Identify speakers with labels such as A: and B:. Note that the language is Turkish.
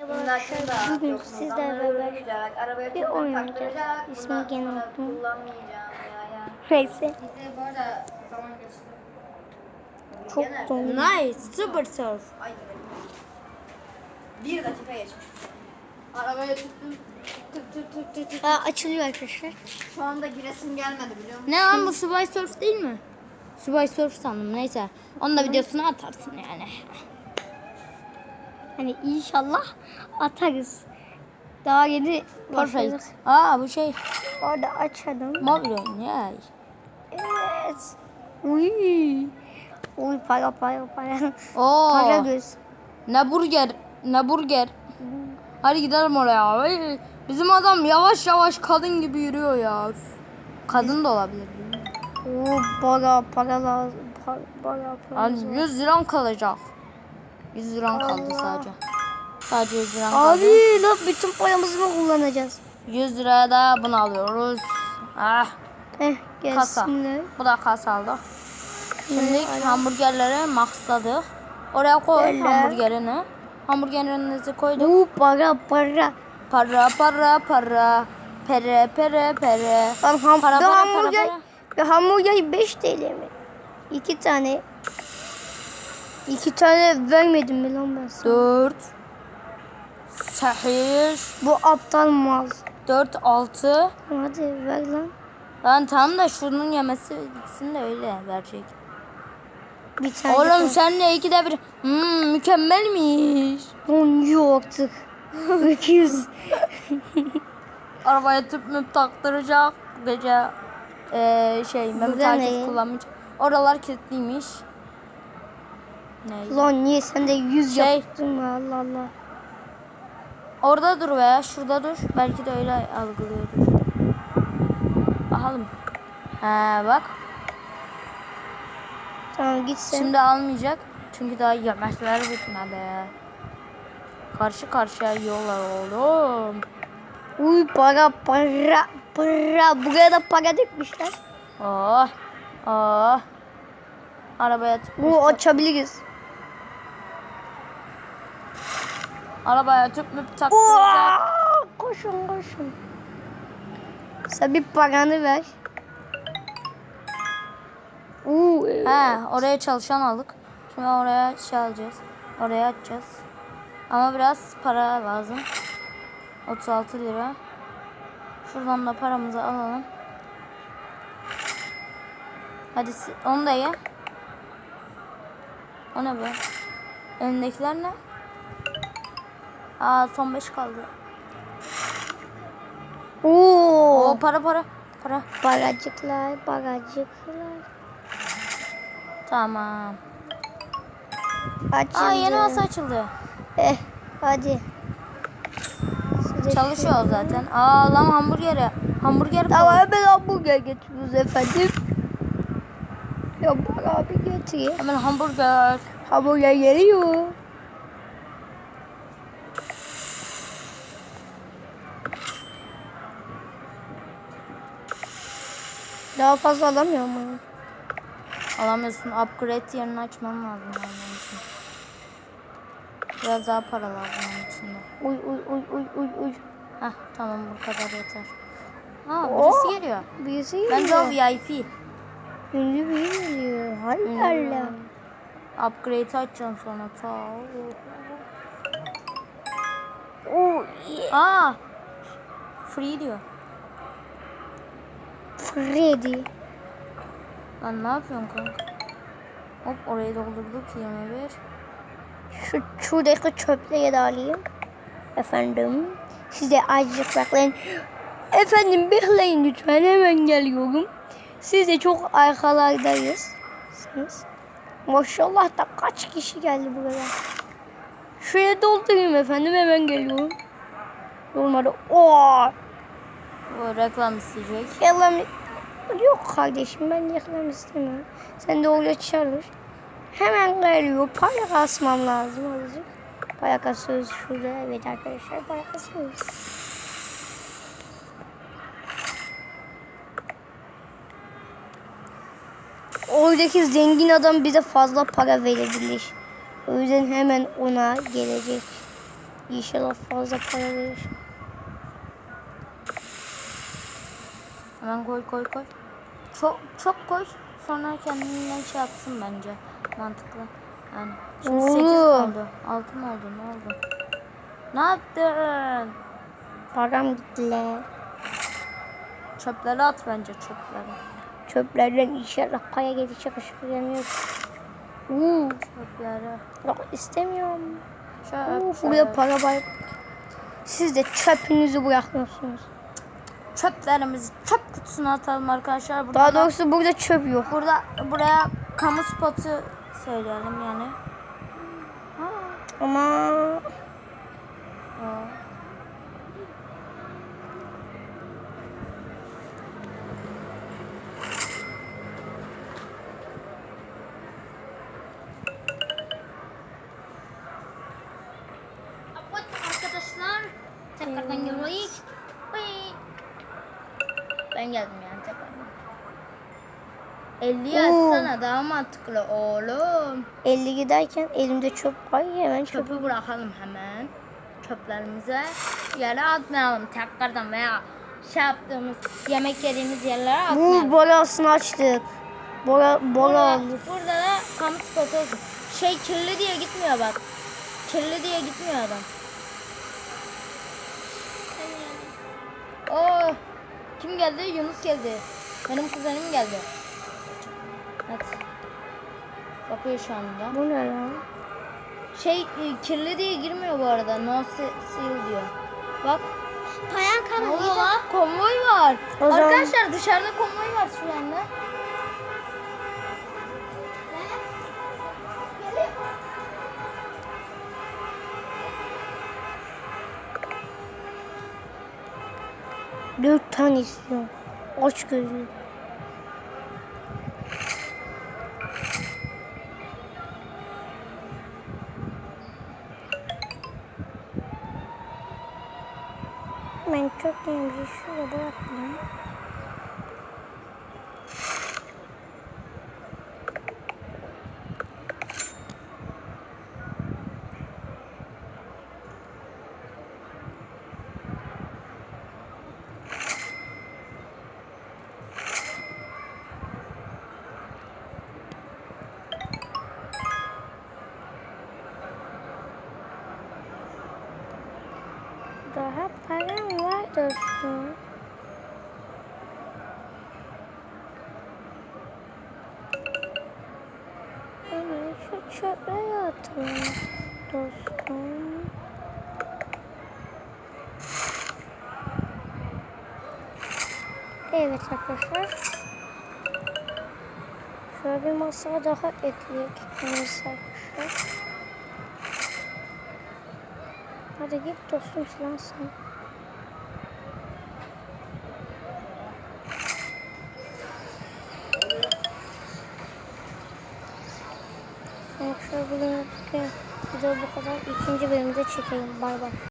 A: Bugün sizlerle beraber
B: arabaya
A: bir oyun oynayacağız. İsmini gene unuttum.
B: Kullanmayacağım ya ya.
A: Neyse.
B: Bize bu arada zaman geçti.
A: Çok zor.
C: Nice, super surf.
B: Ay Bir dakika geçmiş. Arabaya tuttum. Tık tık tık tık tık.
A: Aa, açılıyor arkadaşlar.
B: Şu anda giresim gelmedi biliyor musun?
C: Ne lan bu Subway Surf değil mi? Subway Surf sandım neyse. Onun da videosunu atarsın yani.
A: Hani inşallah atarız. Daha yeni başladık.
C: Perfect. Aa bu şey.
A: Orada açalım.
C: Moblon ya.
A: Evet. Uy. Uy para para para.
C: Oo.
A: Para göz.
C: Ne burger. Ne burger. Hadi gidelim oraya. Ay, Bizim adam yavaş yavaş kadın gibi yürüyor ya. Kadın da olabilir.
A: Oo para para lazım. Para para para.
C: Abi 100 liram kalacak. 100 liram kaldı sadece. Sadece 100 liram kaldı.
A: Abi lan bütün paramızı mı kullanacağız? 100
C: 100 liraya da bunu alıyoruz. Ah,
A: Heh
C: Kasa.
A: gelsinler.
C: bu da kasa aldı. Şimdi
A: Evet,
C: hamburgerleri maksadık. Oraya koy
A: Böyle.
C: hamburgerini. Hamburgerinizi koyduk.
A: Oo para para.
C: Para para para. Pere pere pere.
A: Lan ham
C: Para, para,
A: hamburger,
C: para,
A: bir hamburger 5 TL mi? İki tane. İki tane vermedim mi lan ben sana?
C: 4 8
A: Bu aptal mal.
C: 4 6
A: Hadi ver lan.
C: Lan tamam da şunun yemesi bitsin de öyle verecek.
A: Bir tane
C: Oğlum
A: daha.
C: sen de ikide bir hmm, mükemmelmiş.
A: Lan yok artık. 200.
C: Arabaya tüp müp taktıracak. Gece eee şey Mehmet Akif kullanmayacak. Oralar kilitliymiş. Ne?
A: lan niye sen de 100
C: Şey.
A: yaptın Allah Allah.
C: Orada dur veya şurada dur. Belki de öyle algılıyordur. Bakalım. He bak.
A: Tamam git sen.
C: Şimdi almayacak. Çünkü daha yemekler bitmedi. Karşı karşıya yiyorlar oğlum.
A: Uy para para para. Buraya da para dikmişler.
C: Oh. Oh. Arabaya tüp
A: Bu açabiliriz.
C: Arabaya tüp müp taktıracak.
A: Uaa! Koşun koşun. Sen bir paranı ver. Uuu.
C: He, oraya çalışan aldık. Şimdi oraya şey alacağız. Oraya atacağız. Ama biraz para lazım. 36 lira. Şuradan da paramızı alalım. Hadi onu da ye. O ne be? Elindekiler ne? Aa son 5 kaldı.
A: Oo.
C: Oo para para. Para.
A: Paracıklar, paracıklar.
C: Tamam.
A: Açıldı.
C: Aa yeni masa açıldı.
A: Eh, hadi. Size
C: Çalışıyor zaten. Aa lan hamburgeri. Hamburger
A: Tamam hemen hamburger getiriyoruz efendim. Ya bak abi getir.
C: Hemen hamburger.
A: Hamburger geliyor. Daha fazla alamıyor muyum?
C: Alamıyorsun. Upgrade yerini açmam lazım onun için. Biraz daha para lazım onun için de.
A: Uy uy uy uy uy uy.
C: Heh tamam bu kadar yeter. Ha birisi
A: Oo.
C: geliyor.
A: Birisi
C: Bence o
A: geliyor.
C: VIP.
A: Ünlü biri geliyor.
C: Ünlü
A: Allah Allah.
C: Upgrade'i açacaksın sonra. Ta.
A: Oo,
C: Aa. Free diyor.
A: Freddy.
C: Lan ne yapıyorsun kanka? Hop orayı doldurduk 21.
A: Şu şuradaki çöpleri de alayım. Efendim. Size azıcık bekleyin. Efendim bekleyin lütfen hemen geliyorum. Siz de çok arkalardayız. Siz. Maşallah da kaç kişi geldi buraya. Şuraya doldurayım efendim hemen geliyorum. Olmadı. Oo.
C: Bu reklam isteyecek.
A: Reklam yok kardeşim ben reklam istemem. Sen de oraya çalış. Hemen geliyor. Para kasmam lazım azıcık. Para kasıyoruz şurada. Evet arkadaşlar para kasıyoruz. Oradaki zengin adam bize fazla para verebilir. O yüzden hemen ona gelecek. İnşallah fazla para verir.
C: Hemen koy koy koy. Çok çok koy. Sonra kendinden şey yapsın bence. Mantıklı. Yani. Şimdi 8
A: Oo.
C: oldu. 6 mı oldu? Ne oldu? Ne yaptın?
A: Param gitti lan.
C: Çöpleri at bence çöpleri.
A: Çöplerden inşallah kaya gelecek aşağıya Uuu.
C: Çöpleri.
A: Yok istemiyorum.
C: Çöp. Çöp.
A: buraya para var. Siz de çöpünüzü bırakmıyorsunuz.
C: Çöplerimizi çöp kutusuna atalım arkadaşlar. Burada
A: Daha doğrusu burada çöp yok.
C: Burada buraya kamu spotu söyleyelim yani.
A: Ama
C: Aa. 50'yi
A: Oo.
C: açsana daha mantıklı oğlum.
A: 50 giderken elimde çöp var hemen çöp.
C: Çöpü bırakalım hemen. Çöplerimize yere atmayalım tekrardan veya şey yaptığımız yemek yediğimiz yerlere
A: Bu
C: atmayalım.
A: borasını açtık. Bora, bora
C: Burada,
A: oldu.
C: burada da kamu spotu olsun. Şey kirli diye gitmiyor bak. Kirli diye gitmiyor adam. Oo, kim geldi? Yunus geldi. Benim kuzenim geldi. Evet. Bakıyor şu anda.
A: Bu ne lan?
C: Şey e, kirli diye girmiyor bu arada. No se- seal diyor. Bak.
B: Payan
C: Ne oluyor lan? Konvoy var.
A: O zaman-
C: Arkadaşlar dışarıda konvoy var şu anda.
A: Dört tane istiyorum. Aç gözlü. Ben çok neymiş şuraya bıraktım. Daha param var dostum. Hemen şu çöplere atalım dostum. Evet arkadaşlar. Şöyle bir masa daha ekleyek. Neyse arkadaşlar. Hadi git dostum lan sen. Arkadaşlar bugün bu kadar. İkinci bölümde çekeyim. Bay bay.